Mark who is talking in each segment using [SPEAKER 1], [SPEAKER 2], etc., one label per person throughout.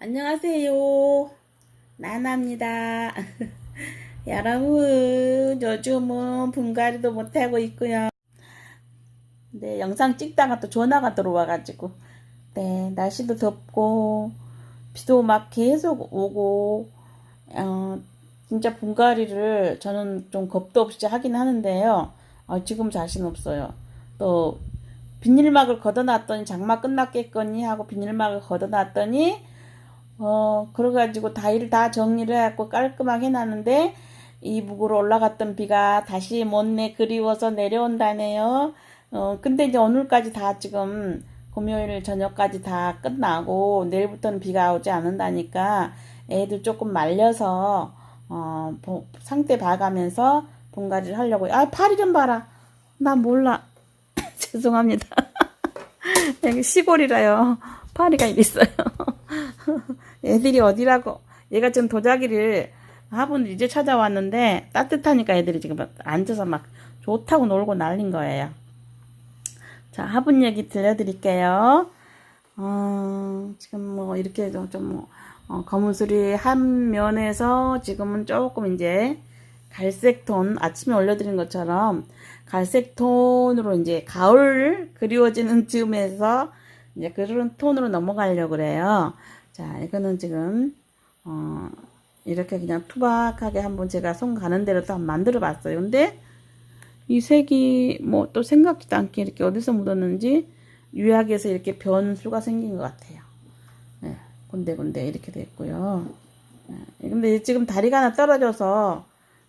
[SPEAKER 1] 안녕하세요. 나나입니다. 여러분, 요즘은 분갈이도 못하고 있고요. 네, 영상 찍다가 또 전화가 들어와가지고, 네, 날씨도 덥고, 비도 막 계속 오고, 어, 진짜 분갈이를 저는 좀 겁도 없이 하긴 하는데요. 어, 지금 자신 없어요. 또, 비닐막을 걷어놨더니 장마 끝났겠거니 하고 비닐막을 걷어놨더니 어 그래가지고 다일 다 정리를 해갖고 깔끔하게 해놨는데 이북으로 올라갔던 비가 다시 못내 그리워서 내려온다네요. 어 근데 이제 오늘까지 다 지금 금요일 저녁까지 다 끝나고 내일부터는 비가 오지 않는다니까 애들 조금 말려서 어 보- 상태 봐가면서 분갈이를 하려고 아 파리 좀 봐라 나 몰라 죄송합니다. 여기 시골이라요. 파리가 있어요. 애들이 어디라고. 얘가 지금 도자기를 화분 이제 찾아왔는데 따뜻하니까 애들이 지금 앉아서 막 좋다고 놀고 난린 거예요. 자, 화분 얘기 들려드릴게요. 어, 지금 뭐 이렇게 좀, 좀 뭐, 어, 검은술이 한 면에서 지금은 조금 이제 갈색 톤, 아침에 올려드린 것처럼 갈색 톤으로 이제 가을 그리워지는 즈음에서 이제 그런 톤으로 넘어가려고 그래요. 자, 이거는 지금, 어, 이렇게 그냥 투박하게 한번 제가 손 가는 대로 또 만들어 봤어요. 근데 이 색이 뭐 또 생각지도 않게 이렇게 어디서 묻었는지 유약에서 이렇게 변수가 생긴 것 같아요. 네, 군데군데 이렇게 됐고요. 네, 근데 지금 다리가 하나 떨어져서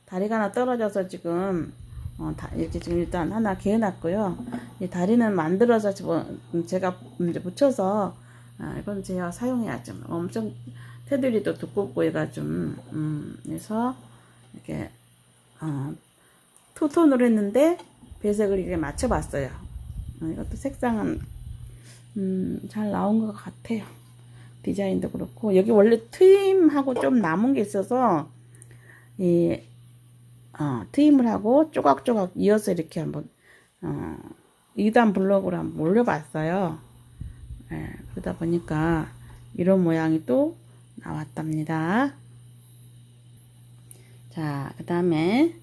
[SPEAKER 1] 다리가 하나 떨어져서 지금 어, 다, 이렇게 지금 일단 하나 개어놨고요. 이 다리는 만들어서 제가 이제 붙여서 아, 이건 제가 사용해야죠. 엄청 테두리도 두껍고 얘가 좀 음, 그래서 이렇게 어, 투톤으로 했는데 배색을 이렇게 맞춰봤어요. 어, 이것도 색상은 음, 잘 나온 것 같아요. 디자인도 그렇고 여기 원래 트임하고 좀 남은 게 있어서 이 어, 트임을 하고 조각조각 이어서 이렇게 한번 어, 2단 블럭으로 한번 올려봤어요. 예, 그러다 보니까 이런 모양이 또 나왔답니다. 자, 그 다음에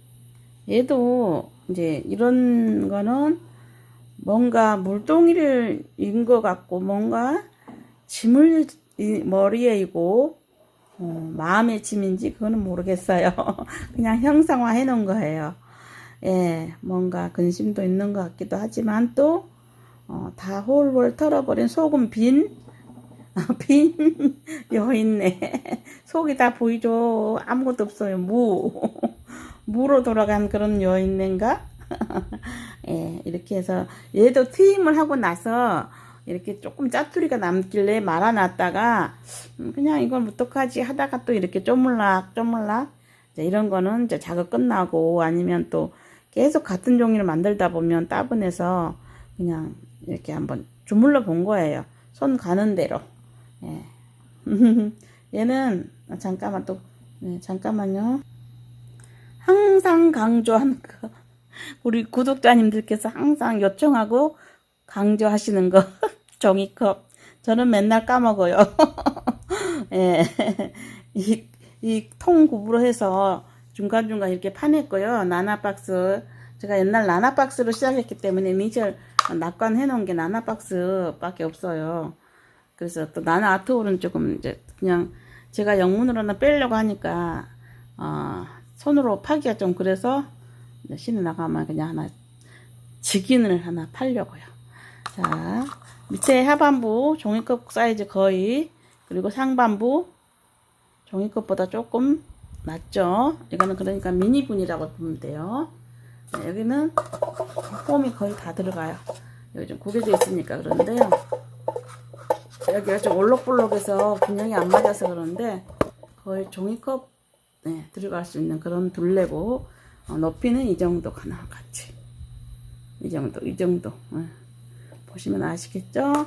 [SPEAKER 1] 얘도 이제 이런 거는 뭔가 물동이를 인것 같고 뭔가 짐을 이 머리에 이고 어, 마음의 짐인지 그거는 모르겠어요. 그냥 형상화 해 놓은 거예요. 예, 뭔가 근심도 있는 것 같기도 하지만 또, 어, 다 홀홀 털어버린 속은 빈, 아, 빈, 여 있네. 속이 다 보이죠? 아무것도 없어요. 무. 무로 돌아간 그런 여 있는가? 예, 이렇게 해서, 얘도 트임을 하고 나서, 이렇게 조금 짜투리가 남길래 말아놨다가, 음, 그냥 이걸 어떡하지 하다가 또 이렇게 쪼물락, 쪼물락. 이런 거는 이제 작업 끝나고 아니면 또 계속 같은 종이를 만들다 보면 따분해서 그냥 이렇게 한번 주물러 본 거예요. 손 가는 대로. 예. 얘는, 아, 잠깐만 또, 네, 잠깐만요. 항상 강조하는 거. 우리 구독자님들께서 항상 요청하고 강조하시는 거. 종이컵. 저는 맨날 까먹어요. 예. 이, 이통 구부로 해서 중간중간 이렇게 파냈고요. 나나박스. 제가 옛날 나나박스로 시작했기 때문에 이니셜 낙관 해 놓은 게 나나 박스 밖에 없어요. 그래서 또 나나 아트홀은 조금 이제 그냥 제가 영문으로는 빼려고 하니까, 어, 손으로 파기가 좀 그래서 신에 나가면 그냥 하나, 직인을 하나 팔려고요. 자, 밑에 하반부 종이컵 사이즈 거의, 그리고 상반부 종이컵보다 조금 낮죠? 이거는 그러니까 미니분이라고 보면 돼요. 네, 여기는 폼이 거의 다 들어가요. 여기 좀 구겨져 있으니까 그런데요. 여기가 좀 올록볼록해서 균형이 안 맞아서 그런데 거의 종이컵 네, 들어갈 수 있는 그런 둘레고 어, 높이는 이 정도 가나 같이 이 정도 이 정도 네. 보시면 아시겠죠?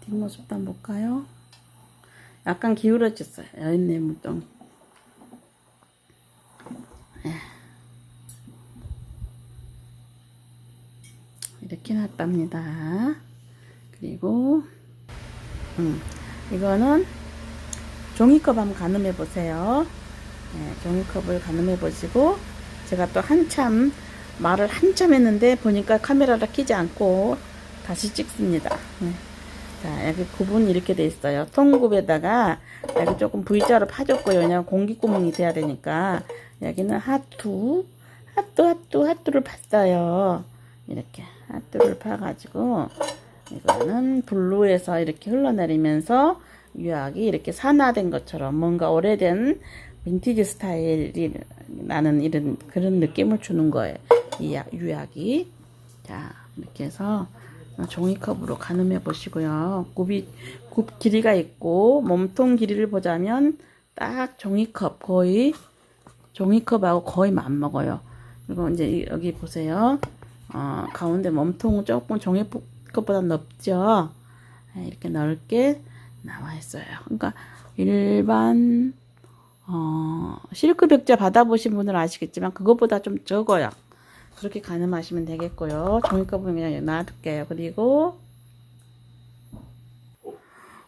[SPEAKER 1] 뒷모습도 한번 볼까요? 약간 기울어졌어요. 여인네 물동. 이렇게 났답니다. 그리고 음, 이거는 종이컵 한번 가늠해 보세요. 네, 종이컵을 가늠해 보시고 제가 또 한참 말을 한참 했는데 보니까 카메라를 켜지 않고 다시 찍습니다. 네. 자, 여기 구분이 이렇게 돼 있어요. 통굽에다가 여기 조금 V자로 파줬고요. 왜냐면 공기구멍이 돼야 되니까 여기는 하투, 하뚜, 하뚜, 하뚜를 팠어요. 이렇게 하뚜를 파가지고 이거는 블루에서 이렇게 흘러내리면서 유약이 이렇게 산화된 것처럼 뭔가 오래된 빈티지 스타일이 나는 이런 그런 느낌을 주는 거예요. 이 약- 유약이 자 이렇게 해서 종이컵으로 가늠해 보시고요. 굽이 굽 길이가 있고 몸통 길이를 보자면 딱 종이컵 거의 종이컵하고 거의 맞먹어요. 그리고 이제 이- 여기 보세요. 어, 가운데 몸통은 조금 종이컵보다 넓죠. 네, 이렇게 넓게 나와 있어요. 그러니까 일반 어, 실크 벽자 받아보신 분들은 아시겠지만 그것보다 좀 적어요. 그렇게 가늠하시면 되겠고요. 종이컵은 그냥 놔둘게요. 그리고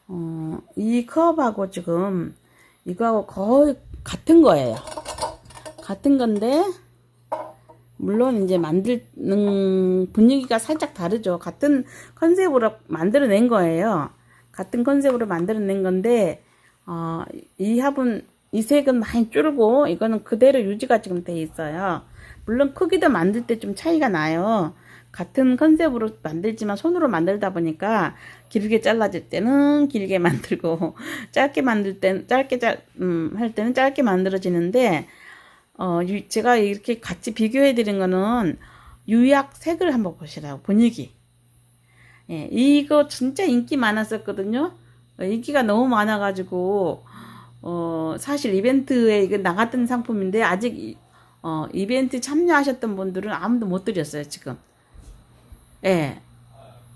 [SPEAKER 1] 어, 이 컵하고 지금 이거하고 거의 같은 거예요. 같은 건데 물론 이제 만드는 분위기가 살짝 다르죠. 같은 컨셉으로 만들어낸 거예요. 같은 컨셉으로 만들어낸 건데 어, 이 합은 이 색은 많이 줄고 이거는 그대로 유지가 지금 돼 있어요. 물론 크기도 만들 때 좀 차이가 나요. 같은 컨셉으로 만들지만 손으로 만들다 보니까 길게 잘라질 때는 길게 만들고 짧게 만들 때는 짧게 짤, 음, 할 때는 짧게 만들어지는데 어, 유- 제가 이렇게 같이 비교해 드린 거는 유약 색을 한번 보시라고 분위기. 예, 이거 진짜 인기 많았었거든요. 어, 인기가 너무 많아 가지고 어, 사실 이벤트에 이게 나갔던 상품인데 아직 이- 어, 이벤트 참여하셨던 분들은 아무도 못 드렸어요 지금. 예,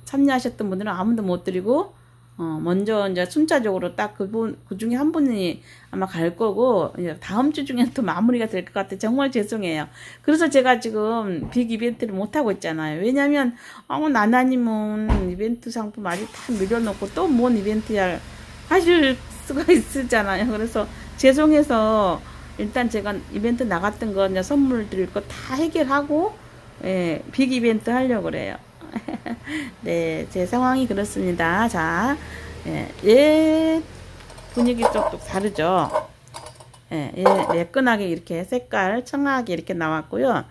[SPEAKER 1] 참여하셨던 분들은 아무도 못 드리고 어, 먼저 이제 순차적으로 딱 그분 그 중에 한 분이 아마 갈 거고 이제 다음 주 중에 또 마무리가 될 것 같아 정말 죄송해요. 그래서 제가 지금 빅 이벤트를 못 하고 있잖아요. 왜냐면 어, 나나님은 이벤트 상품 아직 다 밀어놓고 또 뭔 이벤트야 하실 수가 있으잖아요. 그래서 죄송해서 일단 제가 이벤트 나갔던 거 이제 선물 드릴 거 다 해결하고 예, 빅 이벤트 하려고 그래요. 네, 제 상황이 그렇습니다. 자, 예, 얘 분위기 쪽도 다르죠. 예, 얘 매끈하게 이렇게 색깔 청하게 이렇게 나왔고요.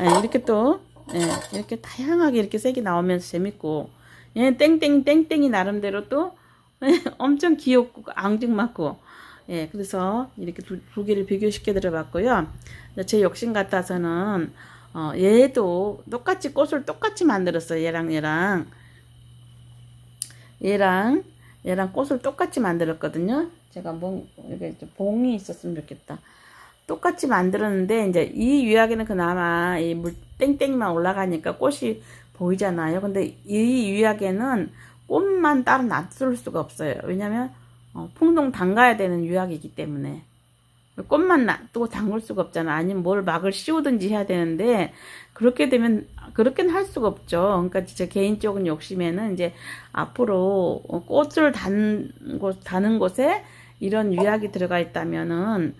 [SPEAKER 1] 예, 이렇게 또 예, 이렇게 다양하게 이렇게 색이 나오면서 재밌고 얘 땡땡 땡땡이 나름대로 또 엄청 귀엽고 앙증맞고 예, 그래서 이렇게 두, 두 개를 비교시켜 드려봤고요. 제 욕심 같아서는 어, 얘도 똑같이 꽃을 똑같이 만들었어요. 얘랑 얘랑 얘랑 얘랑 꽃을 똑같이 만들었거든요. 제가 뭐 이렇게 좀 봉이 있었으면 좋겠다. 똑같이 만들었는데 이제 이 유약에는 그나마 이 물 땡땡이만 올라가니까 꽃이 보이잖아요. 근데 이 유약에는 꽃만 따로 놔둘 수가 없어요. 왜냐면 어, 풍동 담가야 되는 유약이기 때문에 꽃만 놔두고 담글 수가 없잖아. 아니면 뭘 막을 씌우든지 해야 되는데 그렇게 되면 그렇게는 할 수가 없죠. 그러니까 제 개인적인 욕심에는 이제 앞으로 꽃을 단 곳, 다는 곳에 이런 유약이 들어가 있다면은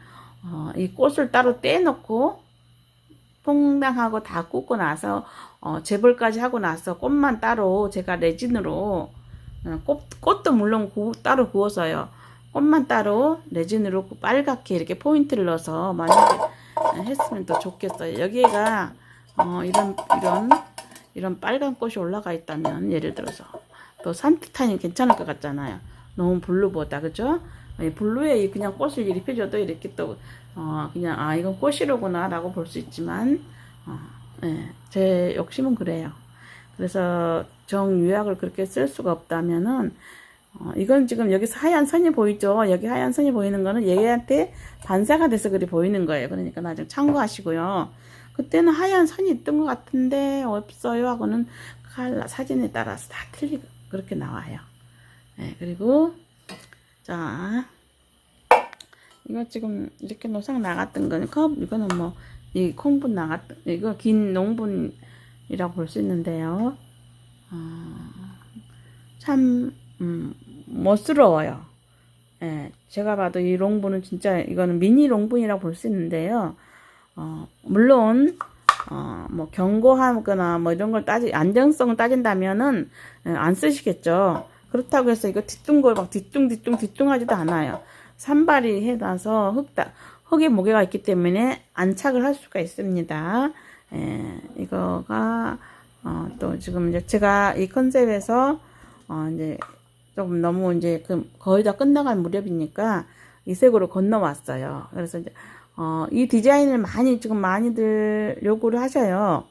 [SPEAKER 1] 어, 이 꽃을 따로 떼놓고 퐁당하고 다 꽂고 나서 어, 재벌까지 하고 나서 꽃만 따로 제가 레진으로 어, 꽃, 꽃도 물론 구, 따로 구워서요. 꽃만 따로 레진으로 빨갛게 이렇게 포인트를 넣어서 만약에 했으면 더 좋겠어요. 여기가 어, 이런 이런 이런 빨간 꽃이 올라가 있다면 예를 들어서 또 산뜻하니 괜찮을 것 같잖아요. 너무 블루보다 그죠? 예, 블루에 그냥 꽃을 입혀줘도 이렇게 또 어, 그냥 아 이건 꽃이로구나라고 볼 수 있지만 어, 예, 제 욕심은 그래요. 그래서 정유약을 그렇게 쓸 수가 없다면은 어, 이건 지금 여기서 하얀 선이 보이죠? 여기 하얀 선이 보이는 거는 얘한테 반사가 돼서 그리 보이는 거예요. 그러니까 나중에 참고하시고요. 그때는 하얀 선이 있던 것 같은데 없어요 하고는 칼라 사진에 따라서 다 틀리고 그렇게 나와요. 네, 그리고 자 이거 지금 이렇게 노상 나갔던 거는 컵 이거는 뭐 이 콩분 나갔던 이거 긴 농분이라고 볼 수 있는데요. 어, 참, 음, 멋스러워요. 예, 제가 봐도 이 롱분은 진짜, 이거는 미니 롱분이라고 볼 수 있는데요. 어, 물론, 어, 뭐, 경고하거나 뭐 이런 걸 따지, 안정성을 따진다면은, 예, 안 쓰시겠죠. 그렇다고 해서 이거 뒤뚱걸 막 뒤뚱 뒤뚱 뒤뚱하지도 않아요. 산발이 해놔서 흙다, 흙의 무게가 있기 때문에 안착을 할 수가 있습니다. 예, 이거가, 어, 또 지금 이제 제가 이 컨셉에서, 어, 이제 조금 너무 이제 그 거의 다 끝나갈 무렵이니까 이 색으로 건너왔어요. 그래서 이제, 어, 이 디자인을 많이, 지금 많이들 요구를 하셔요.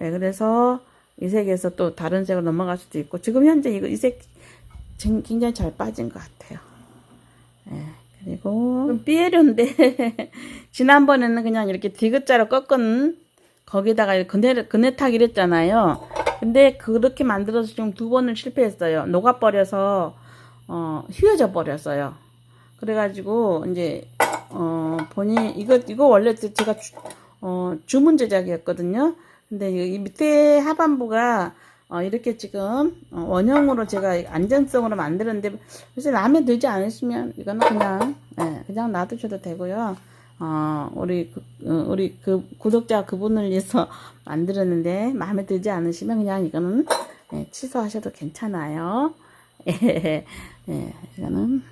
[SPEAKER 1] 예, 그래서 이 색에서 또 다른 색으로 넘어갈 수도 있고, 지금 현재 이거, 이 색 굉장히 잘 빠진 것 같아요. 예, 그리고, 삐에르인데, 지난번에는 그냥 이렇게 디귿자로 꺾은 거기다가 그네, 그네탁 이랬잖아요. 근데 그렇게 만들어서 지금 두 번을 실패했어요. 녹아버려서, 어, 휘어져 버렸어요. 그래가지고, 이제, 어, 보니, 이거, 이거 원래 제가 주, 어, 주문 제작이었거든요. 근데 이 밑에 하반부가, 어, 이렇게 지금, 어, 원형으로 제가 안정성으로 만드는데, 글쎄, 마음에 들지 않으시면, 이거는 그냥, 예, 그냥 놔두셔도 되고요. 어, 우리, 그, 어, 우리 그 구독자 그분을 위해서 만들었는데, 마음에 들지 않으시면 그냥 이거는, 예, 취소하셔도 괜찮아요. 예, 예, 이거는,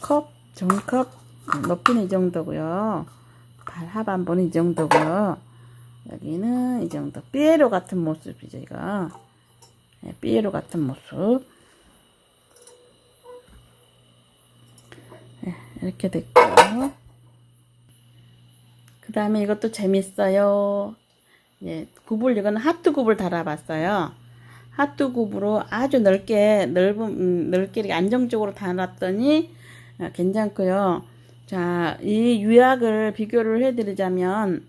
[SPEAKER 1] 컵, 종이컵, 높이는 이 정도고요. 발 하반부는 이 정도고요. 여기는 이 정도. 삐에로 같은 모습이죠, 이거. 예, 삐에로 같은 모습. 예, 이렇게 됐고 요. 그 다음에 이것도 재밌어요. 예, 굽을, 이거는 하트 굽을 달아봤어요. 하트 굽으로 아주 넓게, 넓은, 음, 넓게 안정적으로 달았더니, 아, 괜찮고요. 자, 이 유약을 비교를 해드리자면,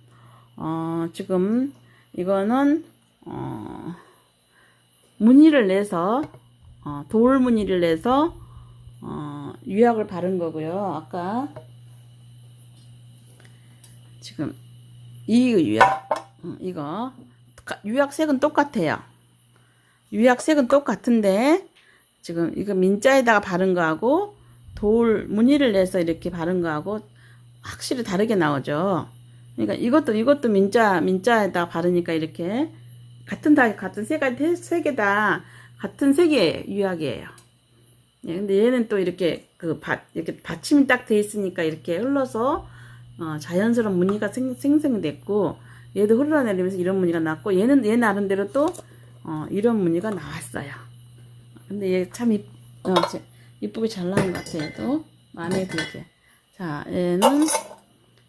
[SPEAKER 1] 어, 지금, 이거는, 어, 무늬를 내서, 어, 돌 무늬를 내서, 어, 유약을 바른 거고요. 아까, 지금, 이 유약, 어, 이거, 가- 유약 색은 똑같아요. 유약 색은 똑같은데, 지금 이거 민자에다가 바른 거하고, 돌 무늬를 내서 이렇게 바른 거하고 확실히 다르게 나오죠. 그러니까 이것도 이것도 민자 민자에다 바르니까 이렇게 같은 다 같은 색깔 색에다 같은 색의 유약이에요. 예, 근데 얘는 또 이렇게 그 받, 이렇게 받침이 딱 돼 있으니까 이렇게 흘러서 어, 자연스러운 무늬가 생, 생성됐고 얘도 흘러내리면서 이런 무늬가 났고 얘는 얘 나름대로 또 어, 이런 무늬가 나왔어요. 근데 얘 참 이, 어, 제- 이쁘게 잘 나온 것 같아요. 또 마음에 들게. 자, 얘는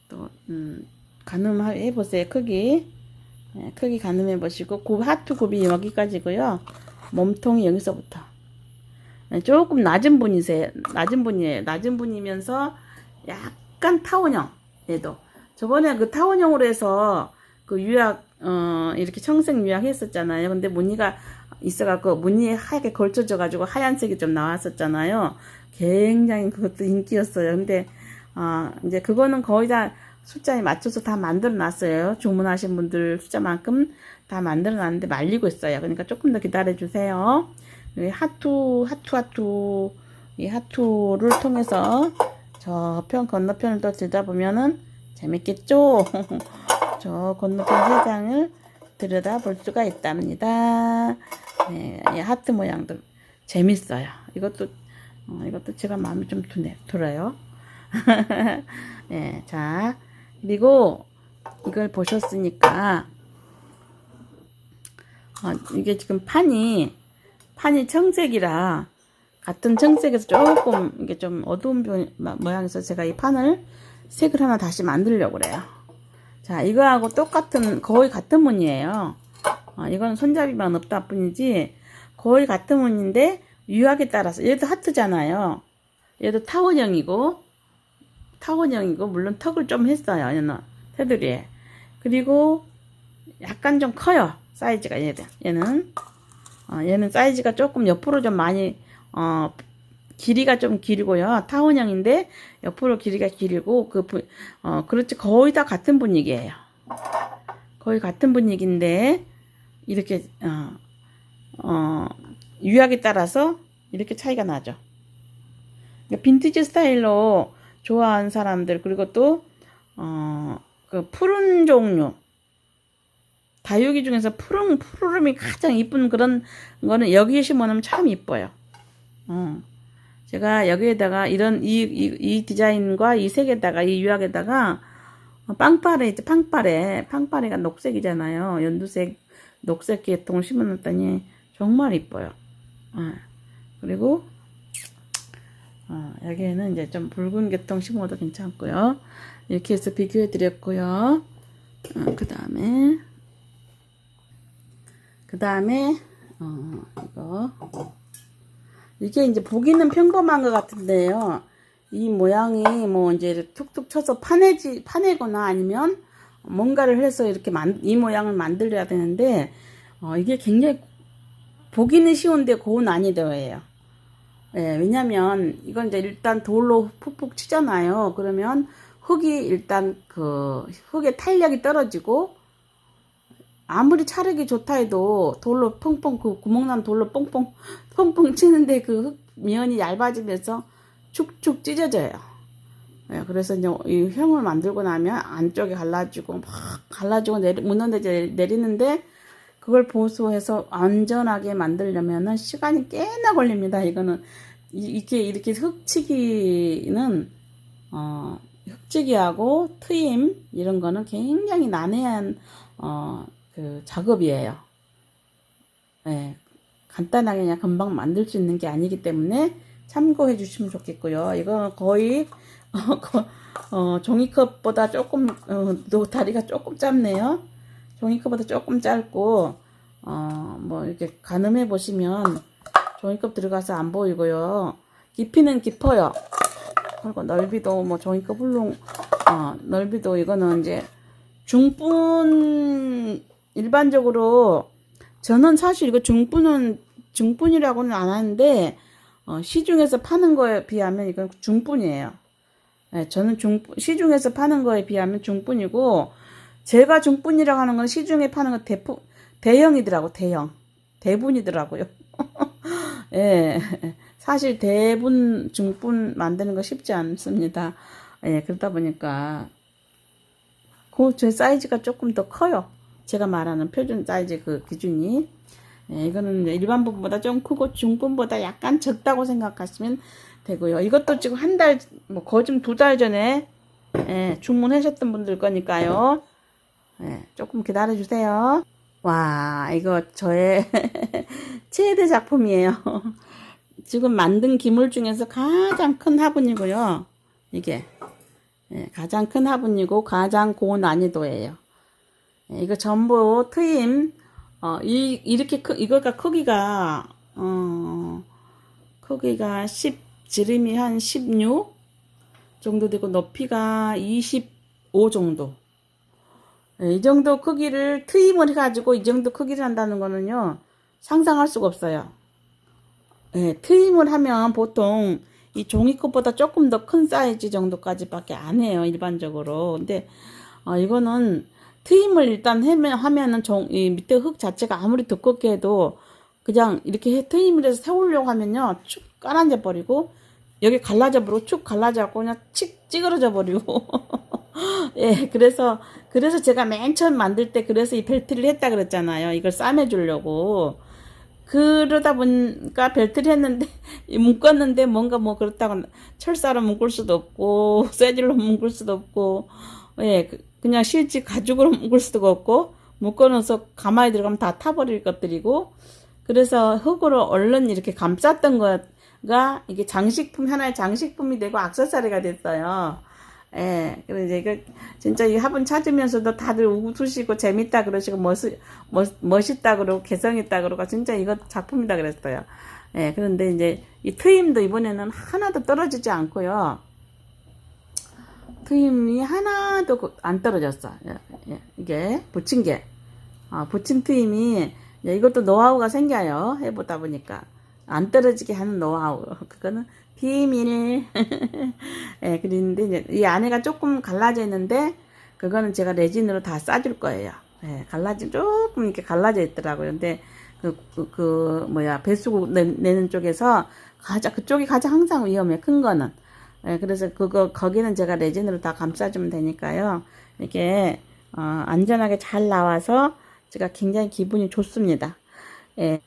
[SPEAKER 1] 또 음, 가늠해 보세요. 크기. 예, 크기 가늠해 보시고 굽 하트 굽이 여기까지고요. 몸통이 여기서부터. 예, 조금 낮은 분이세요. 낮은 분이에요. 낮은 분이면서 약간 타원형. 얘도. 저번에 그 타원형으로 해서 그 유약 어 이렇게 청색 유약 했었잖아요. 근데 무늬가 있어갖고 무늬에 하얗게 걸쳐져 가지고 하얀색이 좀 나왔었잖아요. 굉장히 그것도 인기였어요. 근데 아 이제 그거는 거의 다 숫자에 맞춰서 다 만들어 놨어요. 주문하신 분들 숫자만큼 다 만들어 놨는데 말리고 있어요. 그러니까 조금 더 기다려 주세요. 이 하투 하투 하투 이 하투를 통해서 저편 건너편을 또 들다 보면은 재밌겠죠? 저 건너편 세상을 들여다 볼 수가 있답니다. 네, 이 하트 모양도 재밌어요. 이것도 어, 이것도 제가 마음에 좀 드네, 들어요. 네, 자 그리고 이걸 보셨으니까 어, 이게 지금 판이 판이 청색이라 같은 청색에서 조금 이게 좀 어두운 모양에서 제가 이 판을 색을 하나 다시 만들려고 그래요. 자, 이거하고 똑같은, 거의 같은 무늬예요. 어, 이건 손잡이만 없다 뿐이지, 거의 같은 무늬인데, 유학에 따라서, 얘도 하트잖아요. 얘도 타원형이고, 타원형이고, 물론 턱을 좀 했어요, 얘는. 테두리에. 그리고, 약간 좀 커요, 사이즈가, 얘는. 얘는. 어, 얘는 사이즈가 조금 옆으로 좀 많이, 어, 길이가 좀 길고요. 타원형인데 옆으로 길이가 길고 그 분- 어, 그렇지 거의 다 같은 분위기예요. 거의 같은 분위기인데 이렇게 어, 어, 유약에 따라서 이렇게 차이가 나죠. 빈티지 스타일로 좋아하는 사람들 그리고 또 어, 그 푸른 종류 다육이 중에서 푸른 푸르름이 가장 이쁜 그런 거는 여기에 심어놓으면 참 이뻐요. 어. 제가 여기에다가 이런 이, 이, 이 디자인과 이 색에다가 이 유약에다가 빵빠레 있죠 빵빠레. 빵빠레가 녹색이잖아요. 연두색 녹색 계통 심어놨더니 정말 이뻐요. 어. 그리고 어, 여기에는 이제 좀 붉은 계통 심어도 괜찮고요. 이렇게 해서 비교해 드렸고요. 어, 그 다음에 그 다음에 어, 이거 이게 이제 보기는 평범한 것 같은데요. 이 모양이 뭐 이제 툭툭 쳐서 파내지 파내거나 아니면 뭔가를 해서 이렇게 만, 이 모양을 만들어야 되는데 어, 이게 굉장히 보기는 쉬운데 고난이도예요. 예, 왜냐면 이건 이제 일단 돌로 푹푹 치잖아요. 그러면 흙이 일단 그 흙의 탄력이 떨어지고 아무리 차력이 좋다 해도 돌로 펑펑 그 구멍난 돌로 뻥뻥 펑펑 치는데 그흙 면이 얇아지면서 축축 찢어져요. 예, 그래서 이제 이 형을 만들고 나면 안쪽에 갈라지고 막 갈라지고 내리 무너져 내리는데 그걸 보수해서 안전하게 만들려면은 시간이 꽤나 걸립니다. 이거는 이- 이렇게 이렇게 흙치기는 어 흙치기하고 트임 이런 거는 굉장히 난해한 어 그 작업이에요. 예. 간단하게 그냥 금방 만들 수 있는 게 아니기 때문에 참고해 주시면 좋겠고요. 이거 거의 어, 거- 어, 종이컵보다 조금 어, 또 다리가 조금 짧네요. 종이컵보다 조금 짧고 어, 뭐 이렇게 가늠해 보시면 종이컵 들어가서 안 보이고요. 깊이는 깊어요. 그리고 넓이도 뭐 종이컵 훌륭 어, 넓이도 이거는 이제 중분 일반적으로 저는 사실 이거 중분은 중분이라고는 안 하는데 어, 시중에서 파는 거에 비하면 이건 중분이에요. 네, 저는 중 시중에서 파는 거에 비하면 중분이고 제가 중분이라고 하는 건 시중에 파는 건 대포, 대형이더라고 대형 대분이더라고요. 예, 사실 대분 중분 만드는 거 쉽지 않습니다. 예, 그러다 보니까 그 제 사이즈가 조금 더 커요. 제가 말하는 표준 사이즈 그 기준이. 예, 이거는 일반 분보다 좀 크고 중분보다 약간 적다고 생각하시면 되고요. 이것도 지금 한 달, 뭐, 좀두달 전에, 예, 주문하셨던 분들 거니까요. 예, 조금 기다려주세요. 와, 이거 저의 최대 작품이에요. 지금 만든 기물 중에서 가장 큰 화분이고요. 이게. 예, 가장 큰 화분이고 가장 고난이도예요. 예, 이거 전부 트임, 어, 이, 이렇게 크, 이거가 크기가, 어, 크기가 10, 지름이 한 16 정도 되고 높이가 25 정도. 예, 이 정도 크기를 트임을 해가지고 이 정도 크기를 한다는 거는요, 상상할 수가 없어요. 예, 트임을 하면 보통 이 종이컵보다 조금 더 큰 사이즈 정도까지 밖에 안 해요, 일반적으로. 근데, 어, 이거는 트임을 일단 하면, 하면은 종, 이 밑에 흙 자체가 아무리 두껍게 해도 그냥 이렇게 해- 트임을 해서 세우려고 하면요, 축 깔아져 버리고, 여기 갈라져 버리고, 축 갈라져 갖고 그냥 칙 찌그러져 버리고. 예, 그래서, 그래서 제가 맨 처음 만들 때 그래서 이 벨트를 했다 그랬잖아요. 이걸 싸매 주려고. 그러다 보니까 벨트를 했는데 이 묶었는데 뭔가 뭐 그렇다고 철사로 묶을 수도 없고 쇠질로 묶을 수도 없고 예 그- 그냥 실지 가죽으로 묶을 수도 없고 묶어놓아서 가만히 들어가면 다 타버릴 것들이고 그래서 흙으로 얼른 이렇게 감쌌던 거가 이게 장식품 하나의 장식품이 되고 액세서리가 됐어요. 예, 그래서 이제 이거 진짜 이 화분 찾으면서도 다들 웃으시고 재밌다 그러시고 멋, 멋, 멋있다 그러고 개성있다 그러고 진짜 이거 작품이다 그랬어요. 예, 그런데 이제 이 트임도 이번에는 하나도 떨어지지 않고요. 트임이 하나도 그- 안 떨어졌어. 예, 예, 이게 붙인 게. 아, 붙인 트임이 예, 이것도 노하우가 생겨요. 해보다 보니까. 안 떨어지게 하는 노하우. 그거는 비밀. 예, 그런데 이제 이 안에가 조금 갈라져 있는데 그거는 제가 레진으로 다 싸줄 거예요. 예, 갈라지 조금 이렇게 갈라져 있더라고요. 근데 그, 그, 그 뭐야 배수구 내, 내는 쪽에서 가장 그쪽이 가장 항상 위험해 큰 거는 예, 그래서 그거 거기는 제가 레진으로 다 감싸주면 되니까요 이렇게 어, 안전하게 잘 나와서 제가 굉장히 기분이 좋습니다 예.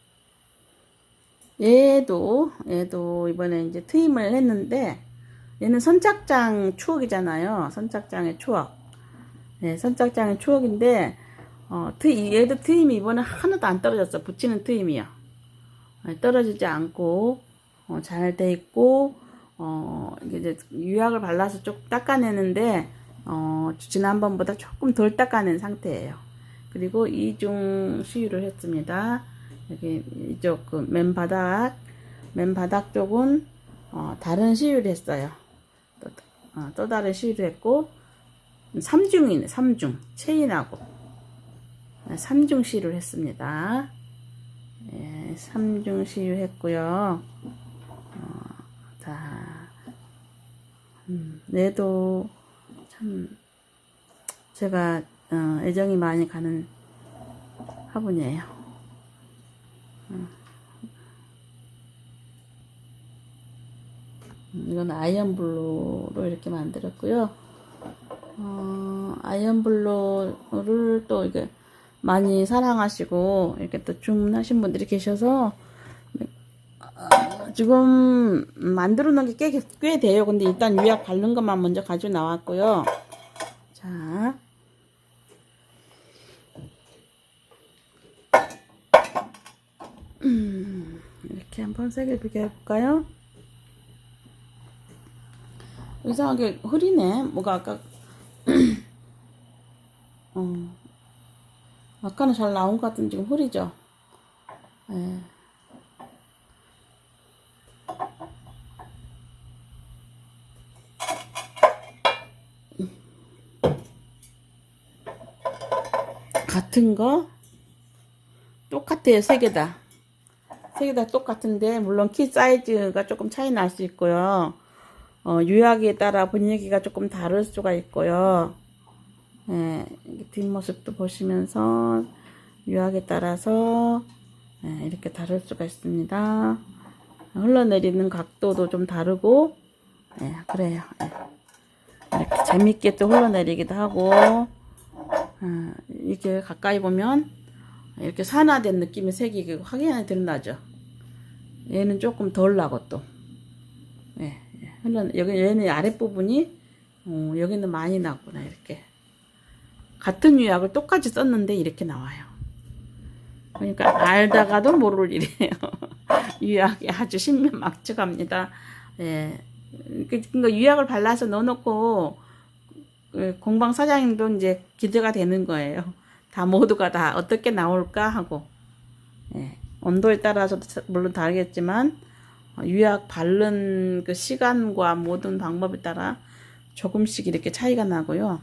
[SPEAKER 1] 얘도 얘도 이번에 이제 트임을 했는데 얘는 선착장 추억이잖아요 선착장의 추억 네, 선착장의 추억인데 어, 트, 얘도 트임이 이번에 하나도 안 떨어졌어. 붙이는 트임이요. 네, 떨어지지 않고, 어, 잘 돼 있고, 어, 이게 이제 유약을 발라서 조금 닦아내는데, 어, 지난번보다 조금 덜 닦아낸 상태예요. 그리고 이중 시유를 했습니다. 여기 이쪽 그 맨바닥, 맨바닥 쪽은, 어, 다른 시유를 했어요. 또, 어, 또 다른 시유를 했고, 3중이네, 3중. 체인하고. 3중 시유를 했습니다. 예, 3중 시유 했고요. 어, 자, 음, 얘도 참 제가 어, 애정이 많이 가는 화분이에요. 음. 이건 아이언 블루로 이렇게 만들었고요. 어, 아이언 블루를 또 이게 많이 사랑하시고 이렇게 또 주문하신 분들이 계셔서 어, 지금 만들어 놓은 게 꽤 꽤 돼요. 근데 일단 유약 바른 것만 먼저 가지고 나왔고요. 자. 음, 이렇게 한번 색을 비교해 볼까요? 이상하게 흐리네. 뭐가 아까 어. 아까는 잘 나온 것 같은데 지금 흐리죠? 예. 같은 거 똑같아요 세 개 다. 세 개 다 똑같은데 물론 키 사이즈가 조금 차이 날 수 있고요. 어, 유약에 따라 분위기가 조금 다를 수가 있고요. 예, 뒷모습도 보시면서 유학에 따라서 예, 이렇게 다를 수가 있습니다. 흘러내리는 각도도 좀 다르고 예, 그래요. 예. 이렇게 재밌게 또 흘러내리기도 하고 어, 이렇게 가까이 보면 이렇게 산화된 느낌의 색이 확연히 드러나죠. 얘는 조금 덜 나고 또 예, 예. 흘러 여기 얘는 아랫부분이 어, 여기는 많이 나구나 이렇게 같은 유약을 똑같이 썼는데 이렇게 나와요. 그러니까 알다가도 모를 일이에요. 유약이 아주 신면막측합니다. 예. 그러니까 유약을 발라서 넣어놓고 그 공방 사장님도 이제 기대가 되는 거예요. 다 모두가 다 어떻게 나올까 하고 예. 온도에 따라서 물론 다르겠지만 유약 바른 그 시간과 모든 방법에 따라 조금씩 이렇게 차이가 나고요.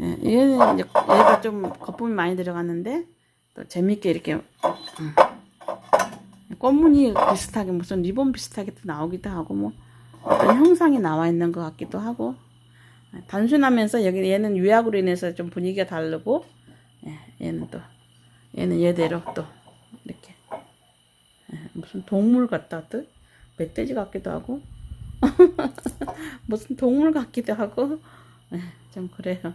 [SPEAKER 1] 예, 얘는 이제 얘가 좀 거품이 많이 들어갔는데 또 재밌게 이렇게 음. 꽃무늬 비슷하게 무슨 리본 비슷하게 또 나오기도 하고 뭐 어떤 형상이 나와 있는 것 같기도 하고 예, 단순하면서 여기 얘는 유약으로 인해서 좀 분위기가 다르고 예, 얘는 또 얘는 얘대로 또 이렇게. 예, 무슨 동물 같다듯 멧돼지 같기도 하고. 무슨 동물 같기도 하고. 예, 좀 그래요.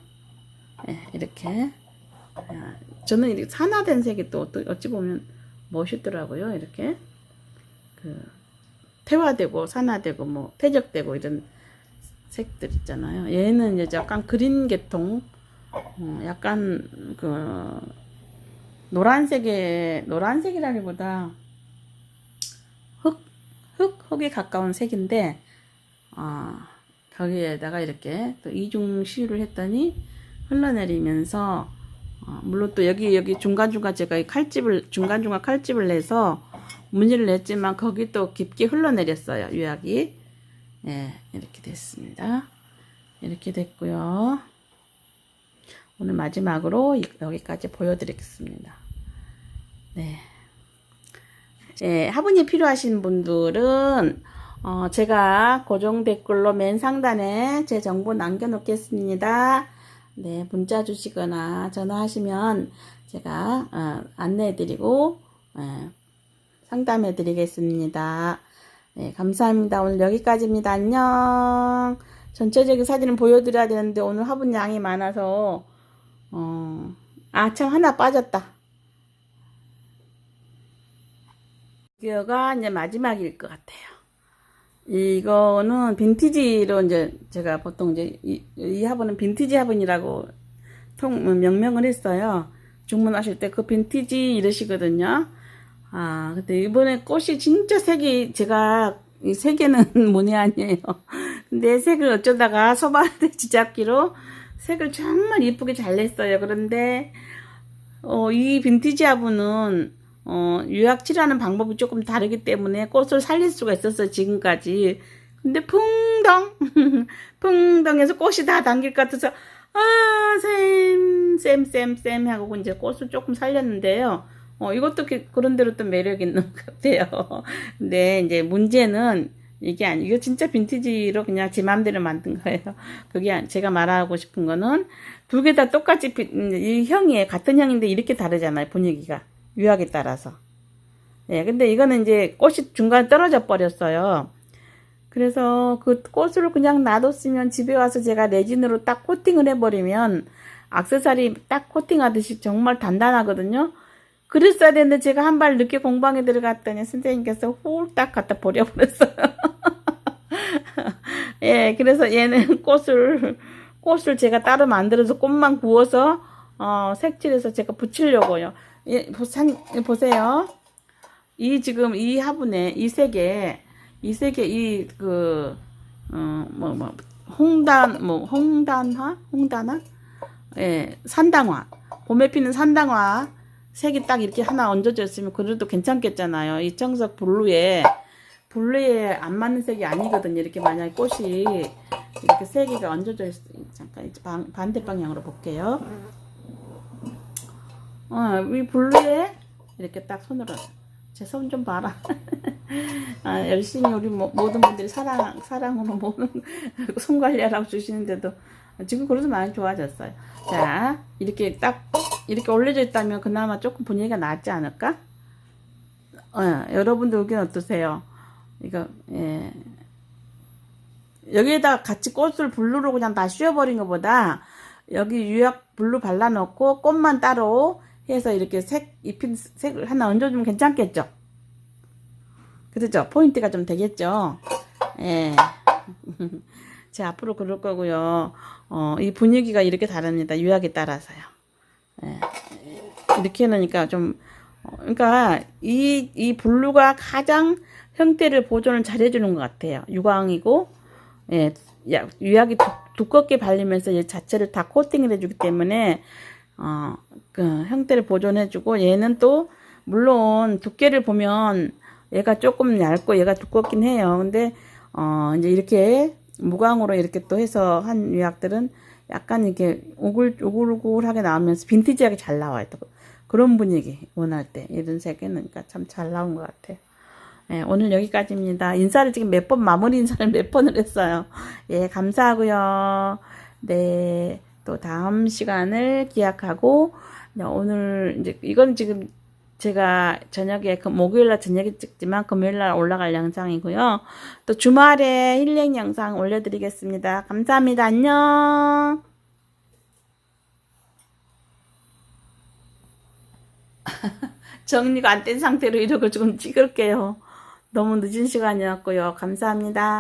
[SPEAKER 1] 예, 이렇게. 아, 저는 이렇게 산화된 색이 또 어찌 보면 멋있더라고요. 이렇게. 그 태화되고 산화되고 뭐 퇴적되고 이런 색들 있잖아요. 얘는 이제 약간 그린 계통, 어, 약간 그 노란색의 노란색이라기보다 흑, 흑, 흑에 가까운 색인데, 아, 거기에다가 이렇게 또 이중 시유를 했더니 흘러내리면서 어, 물론 또 여기 여기 중간중간 제가 칼집을 중간중간 칼집을 내서 무늬를 냈지만 거기 또 깊게 흘러내렸어요 유약이 예 이렇게 됐습니다 이렇게 됐고요 오늘 마지막으로 여기까지 보여드리겠습니다 네 예, 화분이 필요하신 분들은 어, 제가 고정 댓글로 맨 상단에 제 정보 남겨놓겠습니다. 네, 문자 주시거나 전화하시면 제가 어, 안내해드리고 예, 상담해 드리겠습니다. 네, 감사합니다. 오늘 여기까지입니다. 안녕. 전체적인 사진은 보여드려야 되는데 오늘 화분 양이 많아서 어, 아, 참 하나 빠졌다. 이거가 이제 마지막일 것 같아요. 이거는 빈티지로 이제 제가 보통 이제 이, 이 화분은 빈티지 화분이라고 통 명명을 했어요. 주문하실 때 그 빈티지 이러시거든요. 아, 근데 이번에 꽃이 진짜 색이 제가 이세 개는 모네 아니에요. 근데 색을 어쩌다가 소바대 지잡기로 색을 정말 이쁘게 잘 냈어요. 그런데 어, 이 빈티지 화분은 어, 유약 칠하는 방법이 조금 다르기 때문에 꽃을 살릴 수가 있었어요. 지금까지. 근데 풍덩 풍덩해서 꽃이 다 당길 것 같아서 아, 쌤, 쌤, 쌤, 쌤 하고 이제 꽃을 조금 살렸는데요. 어, 이것도 그- 그런 대로 또 매력 있는 것 같아요. 근데 이제 문제는 이게 아니, 이거 진짜 빈티지로 그냥 제 마음대로 만든 거예요. 그게 아니- 제가 말하고 싶은 거는 두 개 다 똑같이 비- 음, 이 형이 같은 형인데 이렇게 다르잖아요. 분위기가. 유학에 따라서. 예, 근데 이거는 이제 꽃이 중간에 떨어져 버렸어요. 그래서 그 꽃을 그냥 놔뒀으면 집에 와서 제가 레진으로 딱 코팅을 해버리면 악세사리 딱 코팅하듯이 정말 단단하거든요. 그랬어야 되는데 제가 한 발 늦게 공방에 들어갔더니 선생님께서 홀딱 갖다 버려버렸어요. 예, 그래서 얘는 꽃을, 꽃을 제가 따로 만들어서 꽃만 구워서, 어, 색칠해서 제가 붙이려고요. 예, 보세요. 이 지금 이 화분에 이 색에 이 색에 이 그 어 뭐 뭐 홍단 뭐 홍단화 홍단화 예 산당화 봄에 피는 산당화 색이 딱 이렇게 하나 얹어져 있으면 그래도 괜찮겠잖아요 이 청석 블루에 블루에 안 맞는 색이 아니거든요 이렇게 만약에 꽃이 이렇게 세 개가 얹어져 있 잠깐 방, 반대 방향으로 볼게요 어 이 블루에 이렇게 딱 손으로 제 손 좀 봐라. 아, 열심히 우리 모, 모든 분들이 사랑, 사랑으로 모든 손 관리하라고 주시는데도 지금 그래도 많이 좋아졌어요. 자, 이렇게 딱, 이렇게 올려져 있다면 그나마 조금 분위기가 낫지 않을까? 어, 여러분들 의견 어떠세요? 이거, 예. 여기에다 같이 꽃을 블루로 그냥 다 씌워버린 것보다 여기 유약 블루 발라놓고 꽃만 따로 해서 이렇게 색, 입힌 색을 하나 얹어주면 괜찮겠죠? 그렇죠? 포인트가 좀 되겠죠? 예. 제가 앞으로 그럴 거고요. 어, 이 분위기가 이렇게 다릅니다. 유약에 따라서요. 예. 이렇게 해놓으니까 좀, 어, 그러니까 이, 이 블루가 가장 형태를 보존을 잘 해주는 것 같아요. 유광이고, 예, 야- 유약이 두, 두껍게 발리면서 얘 자체를 다 코팅을 해주기 때문에, 어, 그 형태를 보존해주고 얘는 또 물론 두께를 보면 얘가 조금 얇고 얘가 두껍긴 해요. 근데 어 이제 이렇게 무광으로 이렇게 또 해서 한 유약들은 약간 이렇게 오글 오글오글하게 나오면서 빈티지하게 잘 나와요. 또 그런 분위기 원할 때 이런 색에는 그러니까 참 잘 나온 것 같아요. 예, 오늘 여기까지입니다. 인사를 지금 몇 번 마무리 인사를 몇 번을 했어요. 예, 감사하고요. 네, 또 다음 시간을 기약하고 네, 오늘 이제 이건 지금 제가 저녁에 그 목요일날 저녁에 찍지만 금요일날 올라갈 영상이고요. 또 주말에 힐링 영상 올려드리겠습니다. 감사합니다. 안녕. 정리가 안 된 상태로 이러고 지금 찍을게요. 너무 늦은 시간이었고요. 감사합니다.